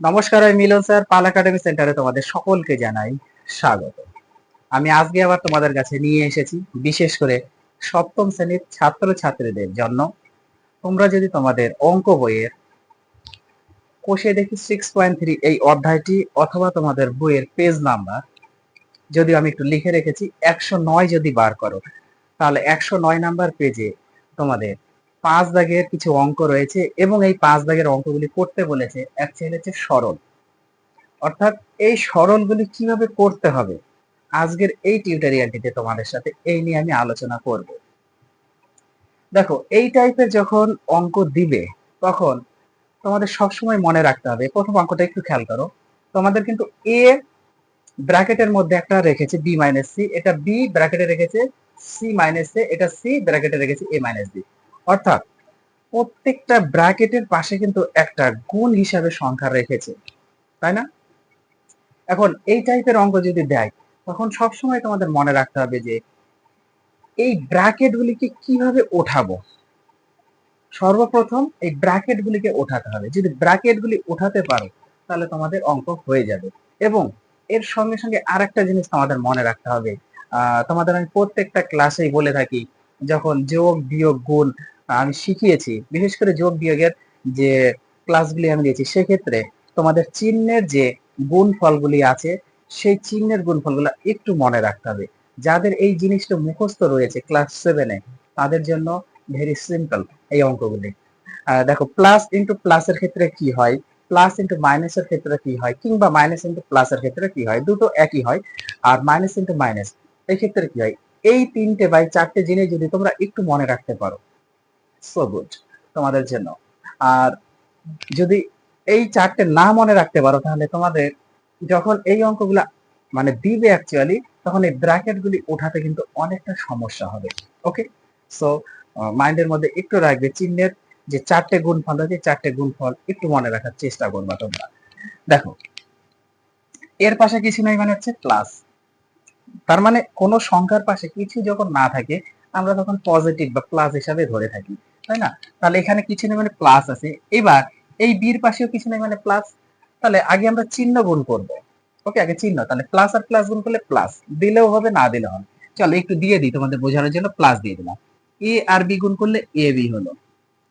নমস্কার, আমি মিলন স্যার, পাল একাডেমি সেন্টারে তোমাদের সকলকে জানাই স্বাগত। আমি আজকে আবার তোমাদের কাছে নিয়ে এসেছি বিশেষ করে সপ্তম শ্রেণির ছাত্র ছাত্রীদের জন্য। তোমরা যদি তোমাদের অঙ্ক বইয়ের কোষে দেখি সিক্স পয়েন্ট থ্রি এই অধ্যায়টি অথবা তোমাদের বইয়ের পেজ নাম্বার যদি আমি একটু লিখে রেখেছি, একশো নয় যদি বার করো, তাহলে একশো নয় নাম্বার পেজে তোমাদের পাঁচ দাগের কিছু অঙ্ক রয়েছে এবং এই পাঁচ দাগের অঙ্কগুলি করতে বলেছে। অ্যাকচুয়ালি হচ্ছে সরল। অর্থাৎ এই সরলগুলি কীভাবে করতে হবে? আজকের এই টিউটোরিয়ালটিতে তোমাদের সাথে এই নিয়ে আমি আলোচনা করব। দেখো, এই টাইপের যখন অঙ্ক দিবে, তখন তোমাদের সবসময় মনে রাখতে হবে, প্রথম অঙ্কটা একটু খেয়াল করো, তোমাদের কিন্তু এ ব্র্যাকেটের মধ্যে একটা রেখেছে বি মাইনাস সি, এটা বি ব্র্যাকেটে রেখেছে সি মাইনাস এ, এটা সি ব্র্যাকেটে রেখেছে এ মাইনাস বি। অর্থাৎ প্রত্যেকটা ব্র্যাকেটের পাশে কিন্তু একটা গুণ হিসাবে সংখ্যা রেখেছে, তাই না? এখন এই টাইপের অঙ্ক যদি দেয়, তখন সবসময় তোমাদের মনে রাখতে হবে যে এই ব্র্যাকেট গুলিকে কীভাবে ওঠাবো? সর্বপ্রথম এই ব্র্যাকেট গুলিকে ওঠাতে হবে। যদি ব্র্যাকেট গুলি ওঠাতে পারো, তাহলে তোমাদের অঙ্ক হয়ে যাবে। এবং এর সঙ্গে সঙ্গে আর একটা জিনিস তোমাদের মনে রাখতে হবে। তোমাদের আমি প্রত্যেকটা ক্লাসেই বলে থাকি যখন যোগ বিয়োগ গুণ আমি শিখিয়েছি, বিশেষ করে যোগ বিয়োগের যে ক্লাসগুলি আমি দিয়েছি, সেক্ষেত্রে তোমাদের চিহ্নের যে গুণ ফলগুলি আছে, সেই চিহ্নের গুণ ফলগুলো একটু মনে রাখতে হবে। যাদের এই জিনিসটা মুখস্থ রয়েছে ক্লাস সেভেনে তাদের জন্য ভেরি সিম্পল এই অঙ্কগুলি। দেখো প্লাস ইন্টু প্লাসের ক্ষেত্রে কি হয়? প্লাস ইন্টু মাইনাসের ক্ষেত্রে কি হয়? কিংবা মাইনাস ইন্টু প্লাসের ক্ষেত্রে কি হয়? দুটো একই হয়। আর মাইনাস ইন্টু মাইনাস এই ক্ষেত্রে কি হয়? এই তিনটে বা এই চারটে জিনিস যদি তোমরা একটু মনে রাখতে পারো সো গুড তোমাদের জন্য। আর যদি এই চারটে না মনে রাখতে পারো, তাহলে তোমাদের যখন এই অঙ্কগুলা মানে দিবে অ্যাকচুয়ালি তখন এই ব্র্যাকেট গুলি ওঠাতে কিন্তু অনেকটা সমস্যা হবে ওকে সো মাইন্ডের মধ্যে একটু রাখবে চিহ্নের যে চারটে গুণ গুণফল আছে চারটে গুণফল একটু মনে রাখার চেষ্টা করবা তোমরা। দেখো, এর পাশে কিছু নাই মানে হচ্ছে? প্লাস তার মানে কোনো সংখ্যার পাশে কিছু যখন না থাকে, আমরা তখন পজিটিভ বা প্লাস হিসাবে ধরে থাকি, তাই না? তাহলে এখানে কিছু নেই মানে প্লাস আছে। এবার এই বির পাশেও কিছু নেই মানে প্লাস তাহলে আগে আমরা চিহ্ন গুণ করব। ওকে আগে চিহ্ন, তাহলে প্লাস আর প্লাস গুণ করলে প্লাস দিলেও হবে, না দিলেও হবে। চলো একটু দিয়ে দিই তোমাদের বোঝানোর জন্য প্লাস দিয়ে দিলাম। এ আর বি গুণ করলে এ বি হলো।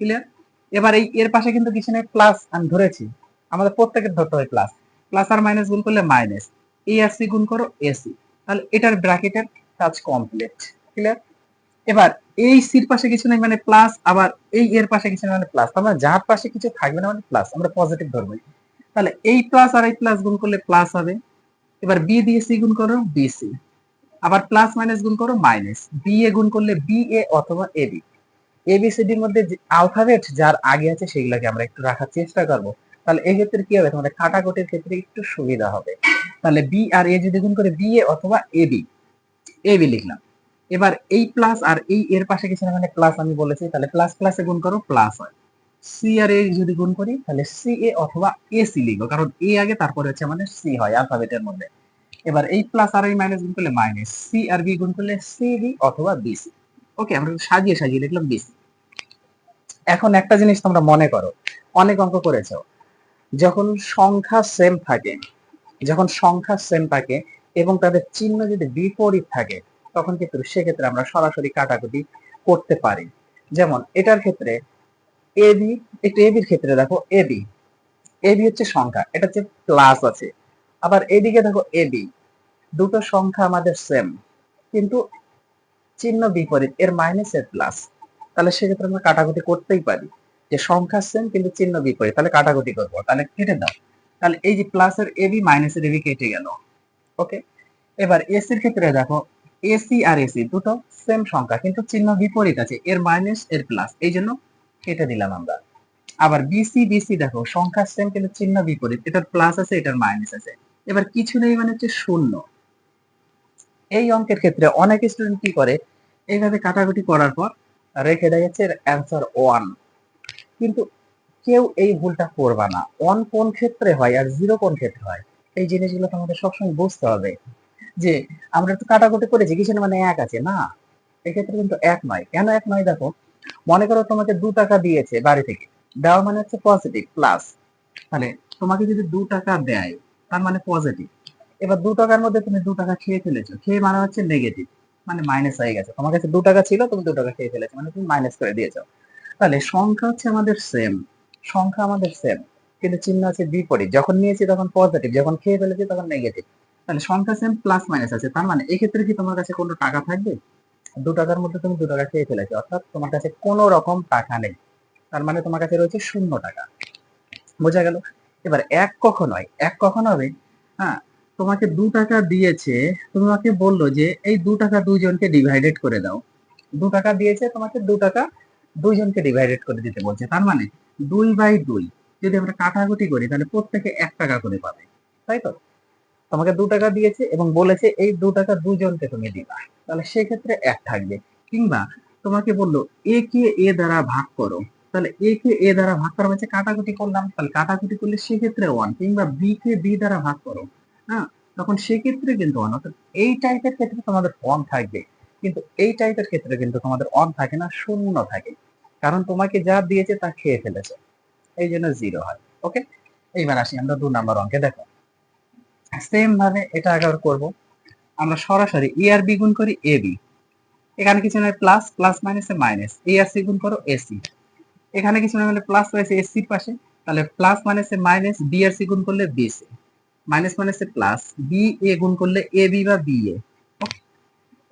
ক্লিয়ার এবার এই, এর পাশে কিন্তু কিছু নেই প্লাস আমি ধরেছি। আমাদের প্রত্যেকের ধরতে হয় প্লাস প্লাস আর মাইনাস গুণ করলে মাইনাস এ আর সি গুণ করো এসি তাহলে এটার ব্র্যাকেটের কাজ কমপ্লিট ক্লিয়ার এবার এই সির পাশে কিছু নেই মানে প্লাস আবার এই এর পাশে কিছু নেই মানে প্লাস আমরা যার পাশে কিছু থাকবে না মানে প্লাস আমরা পজিটিভ ধরবো। তাহলে এই প্লাস আর এই প্লাস গুণ করলে প্লাস হবে। এবার বি দিয়ে সি গুণ করো বিসি আবার প্লাস মাইনাস গুণ করো মাইনাস বি এ গুণ করলে বি এ অথবা এ বি এবিসিডির মধ্যে আলফাবেট যার আগে আছে সেগুলোকে আমরা একটু রাখার চেষ্টা করব। তাহলে এই ক্ষেত্রে কি হবে? তোমাদের কাটাকুটির ক্ষেত্রে একটু সুবিধা হবে। তাহলে বি আর এ যদি গুণ করে বি এ অথবা এ বি এ বি লিখলাম। এবার এই প্লাস আর এই এর পাশে কিছু না মানে প্লাস আমি বলেছি। তাহলে প্লাস প্লাসে গুণ করো প্লাস হয়। সি আর এ যদি গুণ করি, তাহলে সি এ অথবা এ সি লিখব। কারণ এ আগে, তারপরে হচ্ছে মানে সি হয় অ্যালফাবেটের মধ্যে। এবার এই প্লাস আর এই মাইনাস গুণ করলে মাইনাস সি আর বি গুণ করলে সি বি অথবা বিসি ওকে আমরা সাজিয়ে সাজিয়ে লিখলাম বিসি এখন একটা জিনিস তোমরা মনে করো। অনেক অঙ্ক করেছ। যখন সংখ্যা সেম থাকে, যখন সংখ্যা সেম থাকে এবং তাদের চিহ্ন যদি বিপরীত থাকে, তখন কিন্তু সেক্ষেত্রে আমরা সরাসরি কাটাকুটি করতে পারি। যেমন এটার ক্ষেত্রে এবি একটু এবির ক্ষেত্রে দেখো এবি এবি হচ্ছে সংখ্যা, এটা হচ্ছে প্লাস আছে। আবার এদিকে দেখো এবি দুটো সংখ্যা আমাদের সেম কিন্তু চিহ্ন বিপরীত, এর মাইনাস এর প্লাস তাহলে সেক্ষেত্রে আমরা কাটাকুটি করতেই পারি। যে সংখ্যা সেম কিন্তু চিহ্ন বিপরীত, তাহলে কাটাকুটি করব। তাহলে কেটে দাও। তাহলে এই যে প্লাসের এবি মাইনাসের এবি কেটে গেল। ওকে এবার এসির ক্ষেত্রে দেখো এসি আর এসি দুটো সেম সংখ্যা, কিন্তু চিহ্ন বিপরীত আছে। এর মাইনাস এর প্লাস এই জন্য কেটে দিলাম আমরা। আবার বিসি বিসি দেখো, সংখ্যা সেম কিন্তু চিহ্ন বিপরীত। এটার প্লাস আছে, এটার মাইনাস আছে। এবার কিছু নেই মানে হচ্ছে শূন্য। এই অঙ্কের ক্ষেত্রে অনেক স্টুডেন্ট কি করে? এইভাবে কাটাকুটি করার পর রেখে দেয় হচ্ছে অ্যান্সার ওয়ান কিন্তু কেউ এই ভুলটা করবা না। ওয়ান কোন ক্ষেত্রে হয় আর জিরো কোন ক্ষেত্রে হয়? এই জিনিসগুলো তোমাদের সবসময় বুঝতে হবে যে আমরা একটু কাটাকুটি করেছি কিছু মানে এক আছে? না। এক্ষেত্রে কিন্তু এক নয়। কেন এক নয়? দেখো, মনে করো তোমাকে দু টাকা দিয়েছে বাড়ি থেকে। দেওয়া মানে হচ্ছে পজিটিভ প্লাস তাহলে তোমাকে যদি দু টাকা দেয়, তার মানে পজিটিভ এবার দু টাকার মধ্যে তুমি দু টাকা খেয়ে ফেলেছো। খেয়ে মানে হচ্ছে নেগেটিভ মানে মাইনাস হয়ে গেছে। তোমার কাছে দু টাকা ছিল, তুমি দু টাকা খেয়ে ফেলেছো। মানে তুমি মাইনাস করে দিয়েছ। তাহলে সংখ্যা হচ্ছে আমাদের সেম সংখ্যা আমাদের সেম কিন্তু চিহ্ন আছে বিপরীত। যখন নিয়েছি তখন পজিটিভ যখন খেয়ে ফেলেছি তখন নেগেটিভ তাহলে সংখ্যা সেম প্লাস মাইনাস আছে, তার মানে এক্ষেত্রে কি তোমার কাছে কোনো টাকা থাকবে? দু টাকার মধ্যে তুমি দু টাকা খেয়ে ফেলেছো, অর্থাৎ তোমার কাছে কোনো রকম টাকা নেই। তার মানে তোমার কাছে রয়েছে শূন্য টাকা। বোঝা গেল? এবার এক কখন হয়? এক কখন হবে? হ্যাঁ তোমাকে দু টাকা দিয়েছে, তোমাকে বলল যে এই দু টাকা দুইজনকে ডিভাইডেড করে দাও। দু টাকা দিয়েছে, তোমাকে দু টাকা দুইজনকে ডিভাইডেড করে দিতে বলছে। তার মানে দুই বাই দুই, যদি আমরা কাটাকুটি করি, তাহলে প্রত্যেকে এক টাকা করে পাবে। তাই তো? তোমাকে দু টাকা দিয়েছে এবং বলেছে, এই দু টাকা দুজনকে তুমি দিবা। তাহলে সেক্ষেত্রে এক থাকবে। কিংবা তোমাকে বলল, এ কে এ দ্বারা ভাগ করো। তাহলে এ কে এ দ্বারা ভাগ করা হচ্ছে কাটাকুটি করলাম। তাহলে কাটাকুটি করলে সেক্ষেত্রে ওয়ান কিংবা বি কে বি দ্বারা ভাগ করো। হ্যাঁ? তখন সেক্ষেত্রে কিন্তু ওয়ান অর্থাৎ এই টাইপের ক্ষেত্রে তোমাদের অন থাকবে। কিন্তু এই টাইপের ক্ষেত্রে কিন্তু তোমাদের অন থাকে না, শূন্য থাকে। কারণ তোমাকে যা দিয়েছে তা খেয়ে ফেলেছে। এই জন্য জিরো হয় ওকে এইবার আসি আমরা দু নাম্বার অঙ্কে, দেখো। সেম ভাবে এটা আবার করব। আমরা সরাসরি এ আর বি গুণ করি এ বি এখানে কিছু নয় প্লাস প্লাস মাইনাসে মাইনাস এ আর সি গুণ করো এসি এখানে কিছু না মানে প্লাস রয়েছে এসির পাশে। তাহলে প্লাস মাইনাসে মাইনাস বি আর সি গুণ করলে বি সি মাইনাস মাইনাসে প্লাস বি এ গুণ করলে এ বি বা বি এ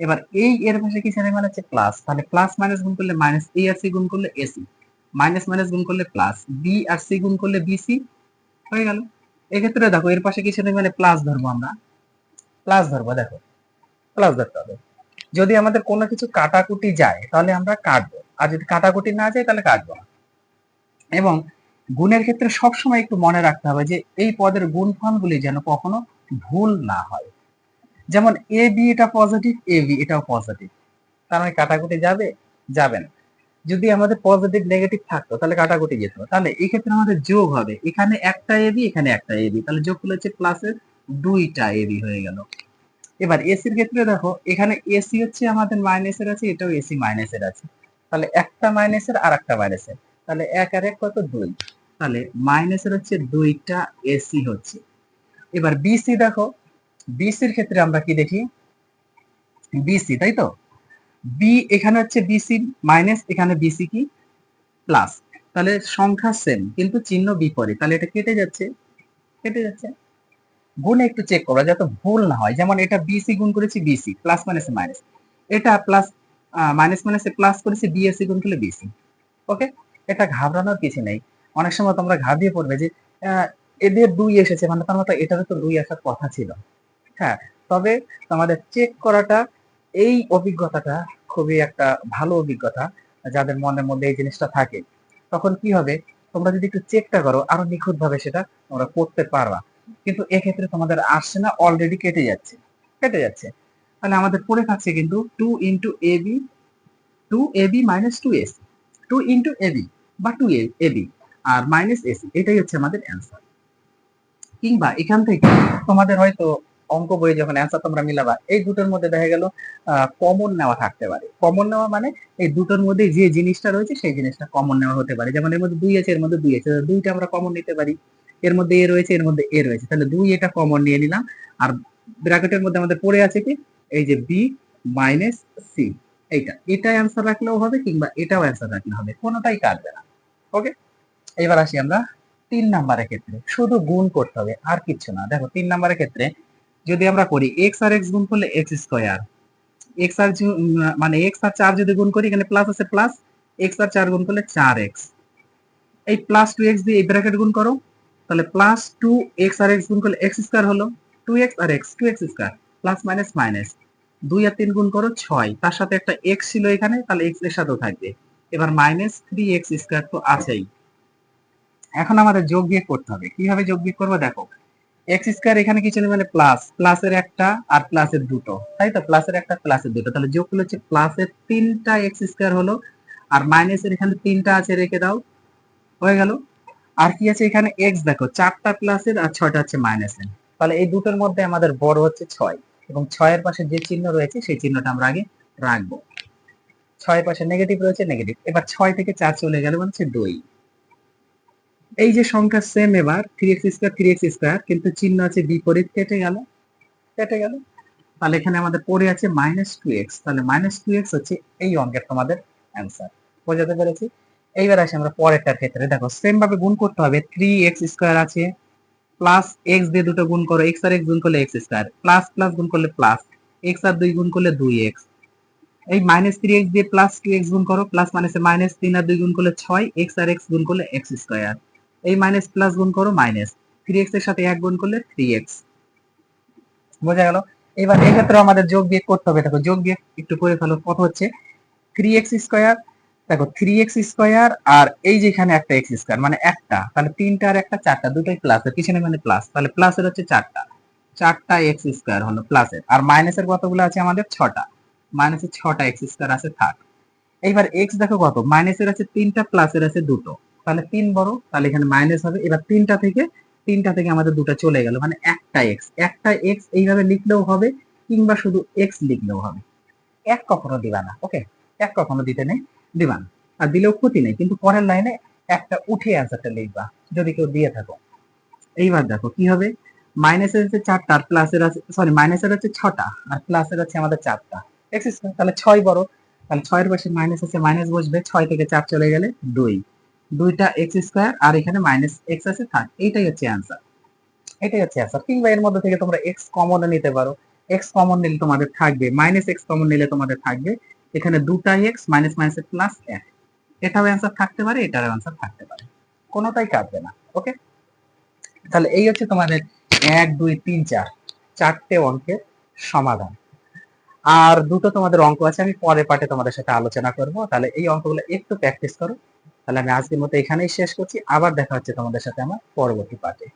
এবার এই এর পাশে কি নেই মানে হচ্ছে প্লাস তাহলে প্লাস মাইনাস গুণ করলে মাইনাস এ আর সি গুণ করলে এসি মাইনাস মাইনাস গুণ করলে প্লাস বি আর সি গুণ করলে বিসি হয়ে গেল। এক্ষেত্রে দেখো, এর পাশে কিছু নেই মানে প্লাস ধরবো আমরা। প্লাস ধরবো, দেখো। প্লাস ধরতে হবে। যদি আমাদের কোনো কিছু কাটাকুটি যায়, তাহলে আমরা কাটবো। আর যদি কাটাকুটি না যায়, তাহলে কাটবো না। এবং গুণের ক্ষেত্রে সবসময় একটু মনে রাখতে হবে যে, এই পদের গুণফলগুলি যেন কখনো ভুল না হয়। যেমন এ বি এটা পজিটিভ এ বি এটাও পজিটিভ তার মানে কাটাকুটি যাবে যাবে না। যদি আমাদের পজিটিভ নেগেটিভ থাকতো, তাহলে কাটাকুটি যেত। তাহলে এই ক্ষেত্রে আমাদের যোগ হবে। এখানে একটা এ বি এখানে একটা এ বি তাহলে যোগ করলে হচ্ছে প্লাসের দুইটা এ বি হয়ে গেল। এবার এসির ক্ষেত্রে দেখো, এখানে এসি হচ্ছে আমাদের মাইনাসের আছে, এটাও এসি মাইনাসের আছে। তাহলে একটা মাইনাসের আর একটা মাইনাসের তাহলে এক আর এক কত? দুই। তাহলে মাইনাসের হচ্ছে দুইটা এসি হচ্ছে। এবার বিসি দেখো বিসির ক্ষেত্রে আমরা কি দেখি? বিসি তাই তো? বি এখানে হচ্ছে বিসি মাইনাস এখানে বিসি কি? প্লাস তাহলে সংখ্যা সেম কিন্তু চিহ্ন বিপরীত। তাহলে এটা কেটে যাচ্ছে। কেটে যাচ্ছে। গুণে একটু চেক করো, যাতে ভুল না হয়। যেমন এটা বিসি গুণ করেছি বিসি প্লাস মাইনাস মাইনাস এটা প্লাস মাইনাস মাইনাসে প্লাস করেছি বিএসসি গুণ করলে বিসি ওকে এটা ঘাবড়ানোর কিছু নেই। অনেক সময় তোমরা ঘাবড়িয়ে পড়বে যে এদের দুই এসেছে মানে তার মতো এটারও তো দুই আসার কথা ছিল। হ্যাঁ তবে তোমাদের চেক করাটা এই অভিজ্ঞতাটা খুবই একটা ভালো অভিজ্ঞতা যাদের মনের মধ্যে এই জিনিসটা থাকে। তখন কি হবে? তোমরা যদি একটু চেকটা করো, আরও নিখুঁত ভাবে সেটা তোমরা করতে পারবা। কিন্তু এক্ষেত্রে তোমাদের আসছে না অলরেডি কেটে যাচ্ছে কেটে যাচ্ছে। তাহলে আমাদের পড়ে থাকছে কিন্তু two into A B two A B minus two S two into A B বা টু এ বি আর মাইনাস এসি এটাই হচ্ছে আমাদের অ্যান্সার কিংবা এখান থেকে তোমাদের হয়তো অঙ্ক বই যখন অ্যান্সার তোমরা মিলাবা, এই দুটোর মধ্যে দেখা গেল কমন নেওয়া থাকতে পারে। কমন নেওয়া মানে এই দুটোর মধ্যে যে জিনিসটা রয়েছে সেই জিনিসটা কমন নেওয়া হতে পারে। যেমন এর মধ্যে দুই আছে, এর মধ্যে দুই আছে। দুইটা আমরা কমন নিতে পারি। এর মধ্যে এ রয়েছে, এর মধ্যে এ রয়েছে। তাহলে দুই এটা কমন নিয়ে নিলাম। আর ব্র্যাকেটের মধ্যে আমাদের পড়ে আছে কি? এই যে বি মাইনাস সি এইটা এটা অ্যান্সার রাখলেও হবে কিংবা এটাও অ্যান্সার রাখলে হবে। কোনোটাই কাটবে না। ওকে এবার আসি আমরা তিন নাম্বারের ক্ষেত্রে। শুধু গুণ করতে হবে, আর কিছু না। দেখো, তিন নাম্বারের ক্ষেত্রে যদি আমরা করি এক্স আর এক্স গুণ করলে এক্স স্কোয়ার এক্স আর মানে এক্স আর চার যদি গুণ করি, এখানে প্লাস আছে প্লাস এক্স আর চার গুণ করলে চার এক্স এই প্লাস টু এক্স দিয়ে এই ব্র্যাকেট গুণ করো, তাহলে প্লাস টু এক্স আর এক্স গুণ করলে এক্স স্কোয়ার হলো। টু এক্স আর X two X square plus minus minus দুই আর তিন গুণ করো ছয়, তার সাথে একটা এক্স ছিল এখানে, তাহলে এক্সের সাথেও থাকবে। এবার মাইনাস থ্রি এক্স স্কোয়ার তো আছেই। এখন আমাদের যোগ বিয়োগ করতে হবে। কীভাবে যোগ বিয়োগ করব? দেখো এক্স স্কোয়ার এখানে কিছু নেই মানে প্লাস প্লাসের একটা আর প্লাসের দুটো। তাই তো? প্লাসের একটা প্লাসের দুটো। তাহলে যোগ করলে হচ্ছে প্লাসের তিনটা এক্স স্কোয়ার হলো, আর মাইনাসের এখানে তিনটা আছে, রেখে দাও। হয়ে গেল। আর কি আছে এখানে? এক্স দেখো, চারটা প্লাসের আর ছয়টা হচ্ছে মাইনাসের তাহলে এই দুটোর মধ্যে আমাদের বড় হচ্ছে ছয়। এবং ছয়ের পাশে যে চিহ্ন রয়েছে, সেই চিহ্নটা আমরা আগে রাখব। ছয়ের পাশে নেগেটিভ রয়েছে নেগেটিভ এবার ছয় থেকে চার চলে গেলে মানে দুই। এই যে সংখ্যা সেম এবার three X square three X square কিন্তু চিহ্ন আছে বিপরীত, কেটে গেল কেটে গেল। তাহলে এখানে আমাদের পড়ে আছে মাইনাস টু এক্স তাহলে মাইনাস টু এক্স হচ্ছে এই অঙ্কের তোমাদের অ্যান্সার বোঝাতে পেরেছি? এইবার আসি আমরা পরেরটার ক্ষেত্রে। দেখো সেম ভাবে গুণ করতে হবে থ্রি এক্স স্কোয়ার আছে প্লাস এক্স দিয়ে দুটো গুণ করো এক্স আর এক্স গুণ করলে এক্স স্কোয়ার প্লাস প্লাস গুণ করলে প্লাস এক্স আর দুই গুণ করলে দুই এক্স এই মাইনাস থ্রি এক্স দিয়ে প্লাস টু এক্স গুণ করো প্লাস মাইনাসে মাইনাস তিন আর দুই গুণ করলে ছয় এক্স আর এক্স গুণ করলে এক্স স্কোয়ার এই মাইনাস প্লাস গুণ করো মাইনাস থ্রি এক্সের সাথে এক গুণ করলে থ্রি এক্স বোঝা গেল? এবার এক্ষেত্রে আমাদের যোগ বিয়োগ করতে হবে। দেখো, যোগ বিয়োগ একটু করে ফেলো। কত হচ্ছে? থ্রি এক্স স্কোয়ার দেখো থ্রি এক্স স্কোয়ার আর এই যে এখানে একটা এক্স স্কোয়ার মানে একটা। তাহলে তিনটা আর একটা চারটা, দুটোই প্লাস এর। পিছনে মানে প্লাস তাহলে প্লাসের হচ্ছে চারটা। চারটা এক্স স্কোয়ার হলো প্লাসের আর মাইনাসের কতগুলো আছে আমাদের? ছটা। মাইনাসের ছটা এক্স স্কোয়ার আছে, থাক। এইবার এক্স দেখো কত? মাইনাসের আছে তিনটা প্লাসের আছে দুটো। তাহলে তিন বড়, তাহলে এখানে মাইনাস হবে। এবার তিনটা থেকে তিনটা থেকে আমাদের দুটো চলে গেল। মানে একটা এক্স একটা এক্স এইভাবে লিখলেও হবে, কিংবা শুধু এক্স লিখলেও হবে। এক কখনো দিবা না ওকে এক কখনো দিতে নেই, দিবা না। আর দিলেও ক্ষতি নেই, কিন্তু পরের লাইনে একটা উঠে অ্যান্সারটা লিখবা, যদি কেউ দিয়ে থাকো। এইবার দেখো কি হবে? মাইনাসের হচ্ছে চারটা, আর প্লাসের আছে সরি মাইনাসের হচ্ছে ছটা, আর প্লাসের হচ্ছে আমাদের চারটা। এক্স স্কোয়ার তাহলে ছয় বড়। তাহলে ছয়ের পাশে মাইনাস আছে মাইনাস বসবে, ছয় থেকে চার চলে গেলে দুই। দুইটা এক্স স্কোয়ার আর এখানে মাইনাস এক্স আছে, থাক, এইটাই হচ্ছে অ্যান্সার এটাই হচ্ছে অ্যান্সার কিংবা এর মধ্যে থেকে তোমরা এক্স কমন নিতে পারো। এক্স কমন নিলে তোমাদের থাকবে মাইনাস এক্স কমন নিলে তোমাদের থাকবে এখানে দুটা এক্স মাইনাস মাইনাস প্লাস এক। এটাও অ্যান্সার থাকতে পারে, এটারও অ্যান্সার থাকতে পারে। কোনোটাই কাটবে না ওকে তাহলে এই হচ্ছে তোমাদের এক, দুই, তিন, চার। চারটে অঙ্কের সমাধান। আর দুটো তোমাদের অঙ্ক আছে, আমি পরে পাঠে তোমাদের সাথে আলোচনা করব। তাহলে এই অঙ্কগুলো একটু প্র্যাকটিস করো। তাহলে আমি আজকের মতো এখানেই শেষ করছি। আবার দেখা হচ্ছে তোমাদের সাথে আমার পরবর্তী পাঠে